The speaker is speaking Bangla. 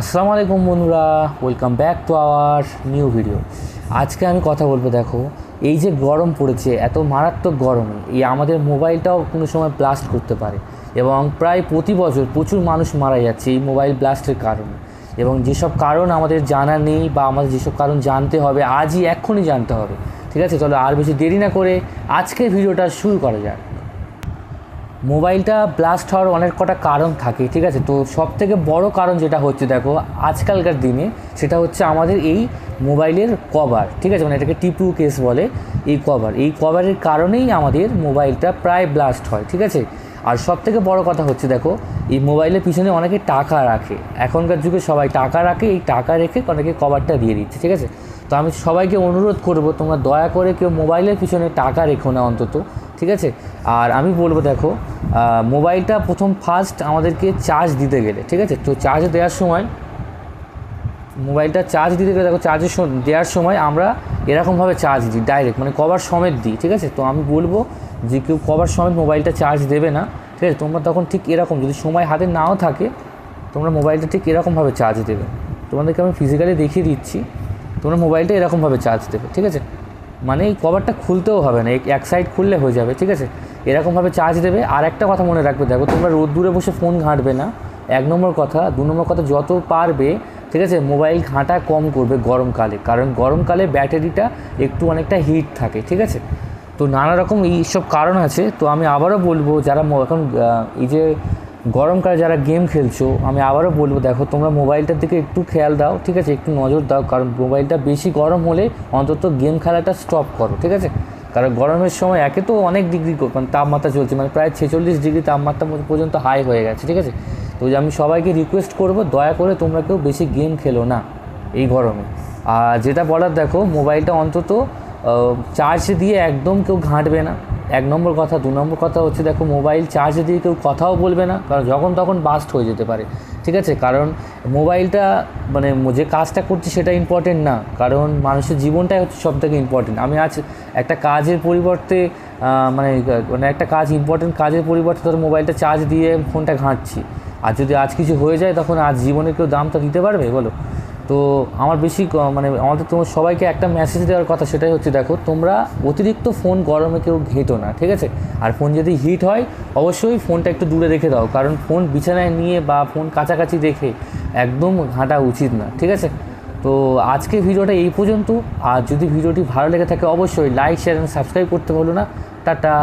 আসসালামু আলাইকুম বন্ধুরা welcome back to our new video আজকে আমি কথা বলব, দেখো, এই যে গরম পড়েছে, এত মারাত্মক গরমে, এই আমাদের মোবাইলটাও কোনো সময় ব্লাস্ট করতে পারে। এবং প্রায় প্রতি বছর প্রচুর মানুষ মারা যাচ্ছে এই মোবাইল ব্লাস্টের কারণে। এবং যেসব কারণ আমাদের জানা নেই বা আমাদের যেসব কারণ জানতে হবে, আজই এক্ষুনি জানতে হবে। ঠিক আছে? চলো আর বেশি দেরি না করে আজকের ভিডিওটা শুরু করা যাক। মোবাইলটা ব্লাস্ট হওয়ার অনেক কটা কারণ থাকে, ঠিক আছে? তো সব থেকে বড় কারণ যেটা হচ্ছে, দেখো, আজকালকার দিনে সেটা হচ্ছে আমাদের এই মোবাইলের কভার ঠিক আছে? মানে এটাকে টিপু কেস বলে এই কভার এই কভারের কারণেই আমাদের মোবাইলটা প্রায় ব্লাস্ট হয়, ঠিক আছে? আর সব থেকে বড় কথা হচ্ছে, দেখো, এই মোবাইলের পিছনে অনেকে টাকা রাখে। এখনকার যুগে সবাই টাকা রাখে, এই টাকা রেখে অনেকে কভারটা দিয়ে দিচ্ছে, ঠিক আছে? তো আমি সবাইকে অনুরোধ করব, তোমরা দয়া করে কেউ মোবাইলের পিছনে টাকা রেখো না অন্তত। ঠিক আছে? আর আমি বলব দেখো মোবাইলটা প্রথম ফার্স্ট আমাদেরকে চার্জ দিতে গেলে, ঠিক আছে? তো চার্জ দেওয়ার সময়, মোবাইলটা চার্জ দিতে গেলে দেখো চার্জের দেওয়ার সময় আমরা এরকমভাবে চার্জ দিই ডাইরেক্ট মানে কভার সমেত দিই, ঠিক আছে? তো আমি বলব যে কেউ কভার সমেত মোবাইলটা চার্জ দেবে না, ঠিক আছে? তোমরা তখন ঠিক এরকম, যদি সময় হাতে নাও থাকে, তোমরা মোবাইলটা ঠিক এরকমভাবে চার্জ দেবে। তোমাদেরকে আমি ফিজিক্যালি দেখিয়ে দিচ্ছি, তোমরা মোবাইলটা এরকমভাবে চার্জ দেবে, ঠিক আছে? মানে এই কভারটা খুলতেও হবে না, এক- সাইড খুললে হয়ে যাবে, ঠিক আছে? এরকমভাবে চার্জ দেবে। আর একটা কথা মনে রাখবে, দেখো তোমরা রোদ্দুরে বসে ফোন ঘাঁটবে না। এক নম্বর কথা। দু নম্বর কথা, যত পারবে, ঠিক আছে মোবাইল ঘাঁটা কম করবে গরমকালে কারণ গরমকালে ব্যাটারিটা একটু অনেকটা হিট থাকে, ঠিক আছে? তো নানা রকম এইসব কারণ আছে। তো আমি আবারও বলব, যারা এখন এই যে গরমকালে যারা গেম খেলছো, আমি আবারও বলব, দেখো, তোমরা মোবাইলটার দিকে একটু খেয়াল দাও, ঠিক আছে? একটু নজর দাও, কারণ মোবাইলটা বেশি গরম হলে অন্তত গেম খেলাটা স্টপ করো, ঠিক আছে? কারণ গরমের সময় একে তো অনেক ডিগ্রি মানে তাপমাত্রা চলছে মানে প্রায় ছেচল্লিশ ডিগ্রি তাপমাত্রা পর্যন্ত হাই হয়ে গেছে, ঠিক আছে? তো আমি সবাইকে রিকোয়েস্ট করব, দয়া করে তোমরা কেউ বেশি গেম খেলো না এই গরমে। আর যেটা বলার, দেখো মোবাইলটা অন্তত চার্জ দিয়ে একদম কেউ ঘাঁটবে না। এক নম্বর কথা, দু নম্বর কথা হচ্ছে, দেখো মোবাইল চার্জ দিয়ে কেউ কথাও বলবে না, কারণ যখন তখন বাস্ট হয়ে যেতে পারে, ঠিক আছে? কারণ মোবাইলটা মানে যে কাজটা করছে সেটা ইম্পর্টেন্ট না, কারণ মানুষের জীবনটাই হচ্ছে সব থেকে ইম্পর্টেন্ট আমি আজ একটা কাজের পরিবর্তে মানে মানে একটা কাজ ইম্পর্টেন্ট কাজের পরিবর্তে ধরো মোবাইলটা চার্জ দিয়ে ফোনটা ঘাঁটছি, আর যদি আজ কিছু হয়ে যায়, তখন আজ জীবনে কেউ দামটা দিতে পারবে? বলো। তো আমার বেশি মানে আমাদের তোমার সবাইকে একটা মেসেজ দেওয়ার কথা সেটাই হচ্ছে, দেখো, তোমরা অতিরিক্ত ফোন গরমে কেউ ঘেঁটো না, ঠিক আছে? আর ফোন যদি হিট হয়, অবশ্যই ফোনটা একটু দূরে রেখে দাও, কারণ ফোন বিছানায় নিয়ে বা ফোন কাছাকাছি রেখে একদম ঘাঁটা উচিত না, ঠিক আছে? তো আজকে ভিডিওটা এই পর্যন্ত, আর যদি ভিডিওটি ভালো লেগে থাকে অবশ্যই লাইক শেয়ার অ্যান্ড সাবস্ক্রাইব করতে বলো না। টাটা!